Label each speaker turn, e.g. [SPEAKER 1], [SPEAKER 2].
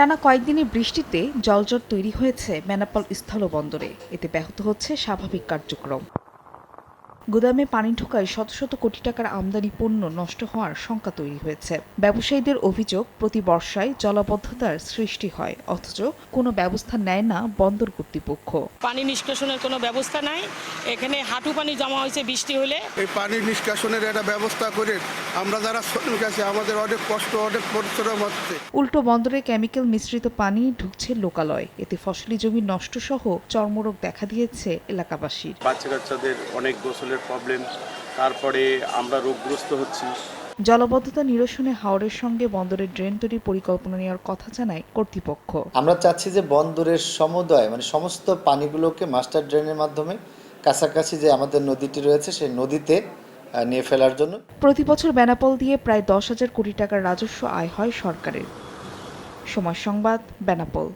[SPEAKER 1] টানা কয়েকদিনের বৃষ্টিতে জলজট তৈরি হয়েছে বেনাপোল স্থলবন্দরে। এতে ব্যাহত হচ্ছে স্বাভাবিক কার্যক্রম। গুদামে পানি ঢোকায় শত শত কোটি টাকার আমদানি পণ্য নষ্ট হওয়ার শঙ্কা তৈরি হয়েছে। ব্যবসায়ীদের অভিযোগ প্রতি বর্ষায় জলাবদ্ধতার সৃষ্টি হয় অথচ কোনো ব্যবস্থা নেয় না বন্দর কর্তৃপক্ষ।
[SPEAKER 2] পানি নিষ্কাশনের কোনো ব্যবস্থা নাই। এখানে হাঁটু পানি জমা হয়েছে বৃষ্টি হলে।
[SPEAKER 3] এই পানি নিষ্কাশনের একটা ব্যবস্থা করে আমরা যারা শ্রমিক আছি আমাদের অনেক কষ্ট অনেক পরিশ্রম হচ্ছে।
[SPEAKER 1] উল্টো বন্দরে কেমিক্যাল মিশ্রিত পানি ঢুকছে লোকালয়। এতে ফসলি জমি নষ্ট সহ চর্মরোগ দেখা দিয়েছে এলাকাবাসীর।
[SPEAKER 4] বাচ্চা কাচ্চাদের অনেক গোসলের প্রবলেম তারপরে আমরা রোগগ্রস্ত হচ্ছি।
[SPEAKER 1] জলবদ্ধতা নিরসনে হাওরের সঙ্গে বন্দরের ড্রেন তৈরির পরিকল্পনা নেওয়ার কথা জানায় কর্তৃপক্ষ।
[SPEAKER 5] আমরা চাচ্ছি যে বন্দরের সমুদয় মানে সমস্ত পানিগুলোকে মাস্টার ড্রেনের মাধ্যমে কাছাকাছি যে আমাদের নদীটি রয়েছে সেই নদীতে নিয়ে ফেলার জন্য।
[SPEAKER 1] প্রতি বছর বেনাপোল দিয়ে প্রায় দশ হাজার কোটি টাকার রাজস্ব আয় হয় সরকারের। সময় সংবাদ বেনাপোল।